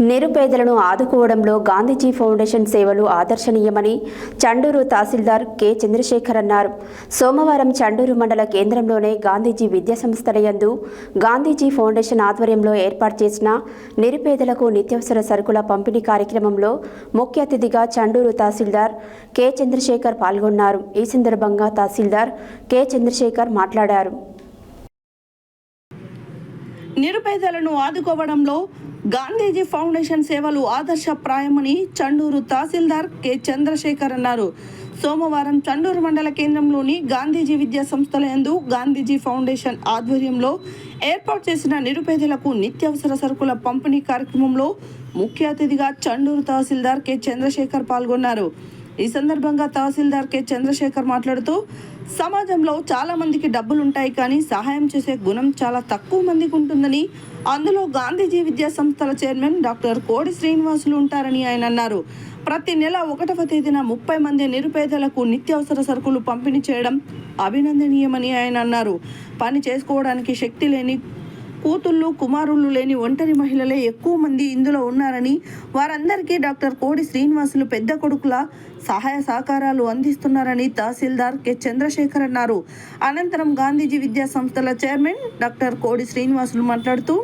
నిరుపేదలను ఆదుకోవడంలో గాంధీజీ ఫౌండేషన్ సేవలు ఆదర్శనీయమని చండూరు తహసీల్దార్ కె. చంద్రశేఖర్ అన్నారు. సోమవారం చండూరు మండల కేంద్రంలోనే గాంధీజీ విద్యా యందు గాంధీజీ ఫౌండేషన్ ఆధ్వర్యంలో ఏర్పాటు చేసిన నిరుపేదలకు నిత్యావసర సరుకుల పంపిణీ కార్యక్రమంలో ముఖ్య అతిథిగా చండూరు తహసీల్దార్ కె. చంద్రశేఖర్ పాల్గొన్నారు. ఈ సందర్భంగా తహసీల్దార్ కె. చంద్రశేఖర్ మాట్లాడారు. నిరుపేదలను ఆదుకోవడంలో గాంధీజీ ఫౌండేషన్ సేవలు ఆదర్శప్రాయమని చండూరు తహసీల్దార్ కె. చంద్రశేఖర్ అన్నారు. సోమవారం చండూరు మండల కేంద్రంలోని గాంధీజీ విద్యా సంస్థల యందు గాంధీజీ ఫౌండేషన్ ఆధ్వర్యంలో ఏర్పాటు చేసిన నిరుపేదలకు నిత్యావసర సరుకుల పంపిణీ కార్యక్రమంలో ముఖ్య అతిథిగా చండూరు తహసీల్దార్ కె. చంద్రశేఖర్ పాల్గొన్నారు. ఈ సందర్భంగా తహసీల్దార్ కె. చంద్రశేఖర్ మాట్లాడుతూ సమాజంలో చాలా మందికి డబ్బులు ఉంటాయి కానీ సహాయం చేసే గుణం చాలా తక్కువ మందికి ఉంటుందని అందులో గాంధీజీ విద్యా సంస్థల చైర్మన్ డాక్టర్ కోడి శ్రీనివాసులు ఉంటారని ఆయన అన్నారు. ప్రతి నెల ఒకటవ తేదీన ముప్పై మంది నిరుపేదలకు నిత్యావసర సరుకులు పంపిణీ చేయడం అభినందనీయమని ఆయన అన్నారు. పని చేసుకోవడానికి శక్తి లేని కూతుళ్ళు కుమారులు లేని ఒంటరి మహిళలే ఎక్కువ మంది ఇందులో ఉన్నారని వారందరికీ డాక్టర్ కోడి శ్రీనివాసులు పెద్ద కొడుకుల సహాయ సహకారాలు అందిస్తున్నారని తహసీల్దార్ కె. చంద్రశేఖర్ అన్నారు. అనంతరం గాంధీజీ విద్యా సంస్థల చైర్మన్ డాక్టర్ కోడి శ్రీనివాసులు మాట్లాడుతూ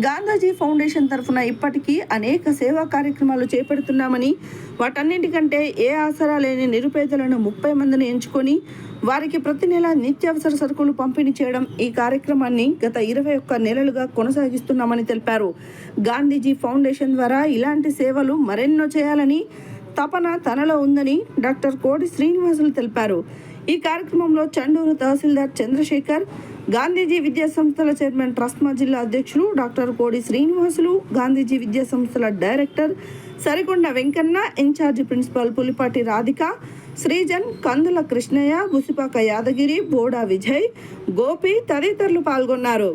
గాంధీజీ ఫౌండేషన్ తరఫున ఇప్పటికీ అనేక సేవా కార్యక్రమాలు చేపడుతున్నామని వాటన్నింటికంటే ఏ ఆసరా లేని నిరుపేదలను ముప్పై మందిని ఎంచుకొని వారికి ప్రతి నెల నిత్యావసర సరుకులు పంపిణీ చేయడం ఈ కార్యక్రమాన్ని గత ఇరవై ఒక్క నెలలుగా కొనసాగిస్తున్నామని తెలిపారు. గాంధీజీ ఫౌండేషన్ ద్వారా ఇలాంటి సేవలు మరెన్నో చేయాలని తపన తనలో ఉందని డాక్టర్ కోడి శ్రీనివాసులు తెలిపారు. ఈ కార్యక్రమంలో చండూరు తహసీల్దార్ చంద్రశేఖర్ గాంధీజీ విద్యా సంస్థల చైర్మన్ ట్రస్మా జిల్లా అధ్యక్షులు డాక్టర్ కోడి శ్రీనివాసులు గాంధీజీ విద్యా సంస్థల director Sarikonda Venkanna incharge principal Pulipati Radhika Srijan Kandula Krishnaiah Busipaka Yadagiri Boda Vijay Gopi తదితరులు పాల్గొన్నారు.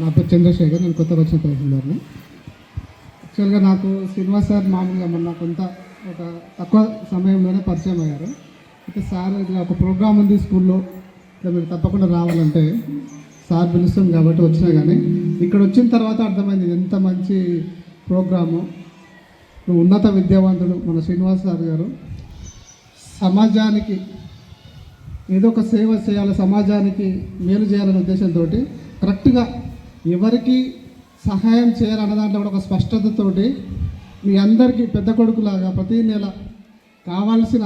నా పేరు చంద్రశేఖర్ నేను కొత్తగా వచ్చిన తహసీల్దార్ని యాక్చువల్గా నాకు శ్రీనివాస్ సార్ మామూలుగా మొన్న కొంత ఒక తక్కువ సమయంలోనే పరిచయం అయ్యారు. అయితే సార్ ఇట్లా ఒక ప్రోగ్రామ్ ఉంది స్కూల్లో ఇట్లా మీరు తప్పకుండా రావాలంటే సార్ పిలుస్తుంది కాబట్టి వచ్చినా కానీ. ఇక్కడ వచ్చిన తర్వాత అర్థమైంది ఎంత మంచి ప్రోగ్రాము. ఉన్నత విద్యావంతుడు మన శ్రీనివాస్ సార్ గారు. సమాజానికి ఏదో ఒక సేవ చేయాలి సమాజానికి మేలు చేయాలనే ఉద్దేశంతో కరెక్ట్గా ఎవరికి సహాయం చేయాలన్న దాంట్లో కూడా ఒక స్పష్టతతోటి మీ అందరికీ పెద్ద కొడుకులాగా ప్రతి నెల కావాల్సిన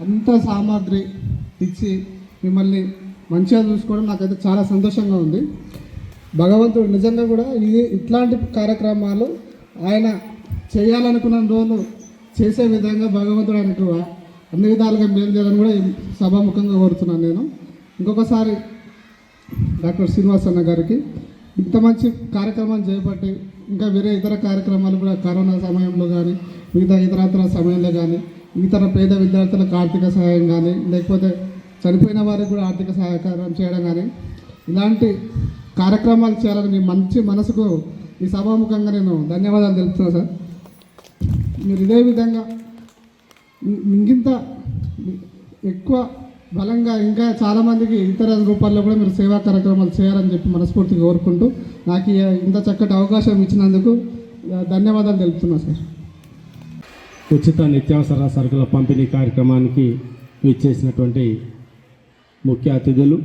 అంత సామాగ్రి ఇచ్చి మిమ్మల్ని మంచిగా చూసుకోవడం నాకైతే చాలా సంతోషంగా ఉంది. భగవంతుడు నిజంగా కూడా ఇది ఇట్లాంటి కార్యక్రమాలు ఆయన చేయాలనుకున్న రోజు చేసే విధంగా భగవంతుడు ఆయనకు అన్ని విధాలుగా మేలు చేయాలని కూడా సభాముఖంగా కోరుతున్నాను నేను. ఇంకొకసారి డాక్టర్ శ్రీనివాస్ అన్న గారికి ఇంత మంచి కార్యక్రమాన్ని చేపట్టి ఇంకా వేరే ఇతర కార్యక్రమాలు కూడా కరోనా సమయంలో కానీ మిగతా ఇతరత్ర సమయంలో కానీ ఇతర పేద విద్యార్థులకు ఆర్థిక సహాయం కానీ లేకపోతే చనిపోయిన వారికి కూడా ఆర్థిక సహకారం చేయడం కానీ ఇలాంటి కార్యక్రమాలు చేయాలని మీ మంచి మనసుకు ఈ సభాముఖంగా నేను ధన్యవాదాలు తెలుపుతున్నాను సార్. మీరు ఇదే విధంగా ఇంకింత ఎక్కువ బలంగా ఇంకా చాలామందికి ఇతర రూపాల్లో కూడా మీరు సేవా కార్యక్రమాలు చేయాలని చెప్పి మనస్ఫూర్తిగా కోరుకుంటూ నాకు ఇంత చక్కటి అవకాశం ఇచ్చినందుకు ధన్యవాదాలు తెలుపుతున్నా సార్. ఉచిత నిత్యావసర సరుకుల పంపిణీ కార్యక్రమానికి విచ్చేసినటువంటి ముఖ్య అతిథులు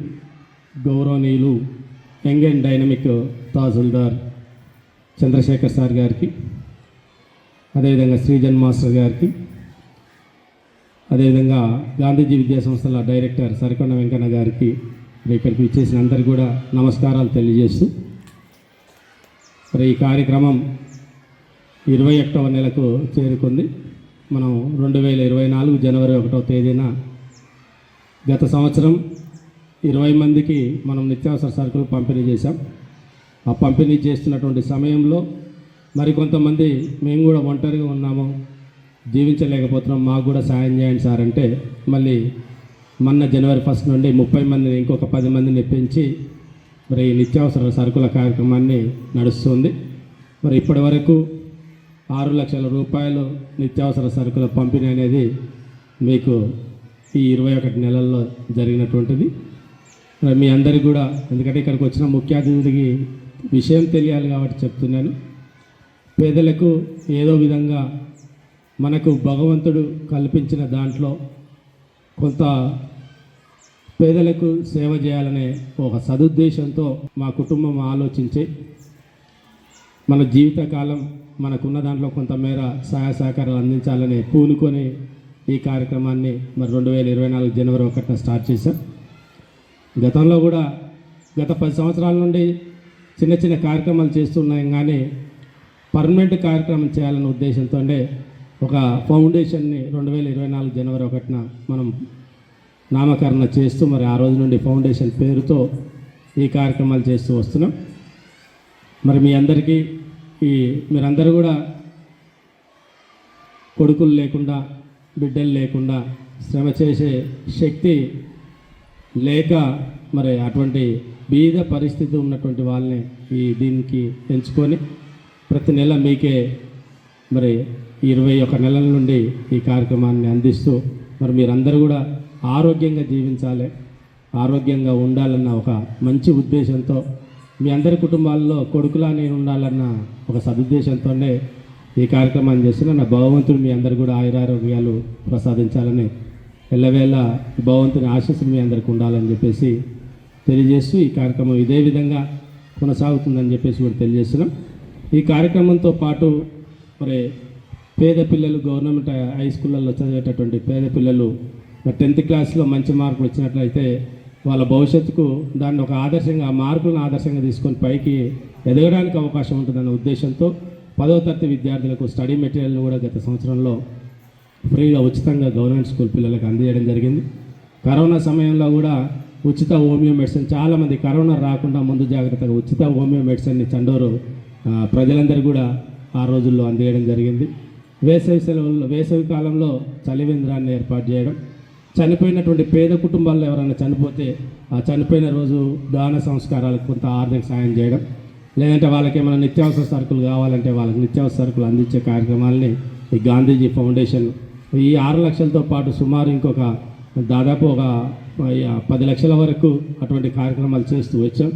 గౌరవనీయులు young and dynamic tahsildar Chandrashekar sir గారికి అదేవిధంగా శ్రీజన్ మాస్టర్ గారికి అదేవిధంగా గాంధీజీ విద్యా సంస్థల డైరెక్టర్ సరికొండ వెంకన్న గారికి ఇక్కడికి విచ్చేసిన అందరికీ కూడా నమస్కారాలు తెలియజేస్తూ మరి ఈ కార్యక్రమం ఇరవై ఒకటవ నెలకు చేరుకుంది. మనం రెండు వేల ఇరవై నాలుగు జనవరి ఒకటవ తేదీన గత సంవత్సరం ఇరవై మందికి మనం నిత్యావసర సరుకులు పంపిణీ చేశాం. ఆ పంపిణీ చేస్తున్నటువంటి సమయంలో మరికొంతమంది మేము కూడా ఒంటరిగా ఉన్నాము. జీవించలేకపోతున్నాం మాకు కూడా సాయం చేయండి సార్ అంటే మళ్ళీ మొన్న జనవరి ఫస్ట్ నుండి ముప్పై మందిని ఇంకొక పది మందిని పెంచి మరి ఈ నిత్యావసర సరుకుల కార్యక్రమాన్ని నడుస్తుంది. మరి ఇప్పటి వరకు ఆరు లక్షల రూపాయలు నిత్యావసర సరుకుల పంపిణీ అనేది మీకు ఈ ఇరవై ఒకటి నెలల్లో జరిగినటువంటిది. మరి మీ అందరికీ కూడా ఎందుకంటే ఇక్కడికి వచ్చిన ముఖ్య అతిథికి విషయం తెలియాలి కాబట్టి చెప్తున్నాను. పేదలకు ఏదో విధంగా మనకు భగవంతుడు కల్పించిన దాంట్లో కొంత పేదలకు సేవ చేయాలనే ఒక సదుద్దేశంతో మా కుటుంబం ఆలోచించి మన జీవితకాలం మనకున్న దాంట్లో కొంతమేర సహాయ సహకారాలు అందించాలని పూనుకొని ఈ కార్యక్రమాన్ని మరి రెండు వేల ఇరవై నాలుగు జనవరి ఒకటిన స్టార్ట్ చేశాం. గతంలో కూడా గత పది సంవత్సరాల నుండి చిన్న చిన్న కార్యక్రమాలు చేస్తున్నాం కానీ పర్మనెంట్ కార్యక్రమం చేయాలనే ఉద్దేశంతో ఒక ఫౌండేషన్ని రెండు వేల ఇరవై నాలుగు జనవరి ఒకటిన మనం నామకరణ చేస్తూ మరి ఆ రోజు నుండి ఫౌండేషన్ పేరుతో ఈ కార్యక్రమాలు చేస్తూ వస్తున్నాం. మరి మీ అందరికీ ఈ మీరందరూ కూడా కొడుకులు లేకుండా బిడ్డలు లేకుండా శ్రమ చేసే శక్తి లేక మరి అటువంటి బీద పరిస్థితి ఉన్నటువంటి వాళ్ళని ఈ దీనికి ఎంచుకొని ప్రతి నెల మీకే మరి ఇరవై ఒక నెలల నుండి ఈ కార్యక్రమాన్ని అందిస్తూ మరి మీరందరూ కూడా ఆరోగ్యంగా జీవించాలి ఆరోగ్యంగా ఉండాలన్న ఒక మంచి ఉద్దేశంతో మీ అందరి కుటుంబాల్లో కొడుకులా నేను ఉండాలన్న ఒక సదుద్దేశంతోనే ఈ కార్యక్రమాన్ని చేస్తున్న నా భగవంతుడు మీ అందరు కూడా ఆయురారోగ్యాలు ప్రసాదించాలని ఎల్లవేళ భగవంతుని ఆశస్సులు మీ అందరికి ఉండాలని చెప్పేసి తెలియజేస్తూ ఈ కార్యక్రమం ఇదే విధంగా కొనసాగుతుందని చెప్పేసి కూడా తెలియజేస్తున్నాం. ఈ కార్యక్రమంతో పాటు మరి పేద పిల్లలు గవర్నమెంట్ హై స్కూళ్ళల్లో చదివేటటువంటి పేద పిల్లలు టెన్త్ క్లాస్లో మంచి మార్కులు వచ్చినట్లయితే వాళ్ళ భవిష్యత్తుకు దాన్ని ఒక ఆదర్శంగా ఆ మార్కులను ఆదర్శంగా తీసుకొని పైకి ఎదగడానికి అవకాశం ఉంటుందన్న ఉద్దేశంతో పదవ తరగతి విద్యార్థులకు స్టడీ మెటీరియల్ని కూడా గత సంవత్సరంలో ఫ్రీగా ఉచితంగా గవర్నమెంట్ స్కూల్ పిల్లలకు అందజేయడం జరిగింది. కరోనా సమయంలో కూడా ఉచిత హోమియో మెడిసిన్ చాలామంది కరోనా రాకుండా ముందు జాగ్రత్తగా ఉచిత హోమియో మెడిసిన్ని చండూరు ప్రజలందరూ కూడా ఆ రోజుల్లో అందజేయడం జరిగింది. వేసవి సెలవుల్లో వేసవి కాలంలో చలివేంద్రాన్ని ఏర్పాటు చేయడం చనిపోయినటువంటి పేద కుటుంబాల్లో ఎవరైనా చనిపోతే ఆ చనిపోయిన రోజు దాన సంస్కారాలకు కొంత ఆర్థిక సాయం చేయడం లేదంటే వాళ్ళకి ఏమైనా నిత్యావసర సరుకులు కావాలంటే వాళ్ళకి నిత్యావసర సరుకులు అందించే కార్యక్రమాలని ఈ గాంధీజీ ఫౌండేషన్ ఈ ఆరు లక్షలతో పాటు సుమారు ఇంకొక దాదాపు ఒక పది లక్షల వరకు అటువంటి కార్యక్రమాలు చేస్తూ వచ్చాం.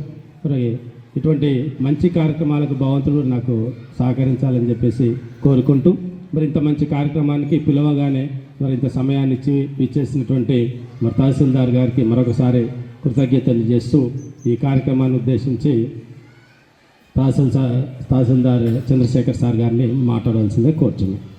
మరి ఇటువంటి మంచి కార్యక్రమాలకు భగవంతుడు నాకు సహకరించాలని చెప్పేసి కోరుకుంటూ మరి ఇంత మంచి కార్యక్రమానికి పిలవగానే మరి ఇంత సమయాన్ని ఇచ్చి ఇచ్చేసినటువంటి మరి తహసీల్దార్ గారికి మరొకసారి కృతజ్ఞతలు చేస్తూ ఈ కార్యక్రమాన్ని ఉద్దేశించి తహసీల్ సార్ తహసీల్దార్ చంద్రశేఖర్ సార్ గారిని మాట్లాడవలసిందే కోరుతున్నాను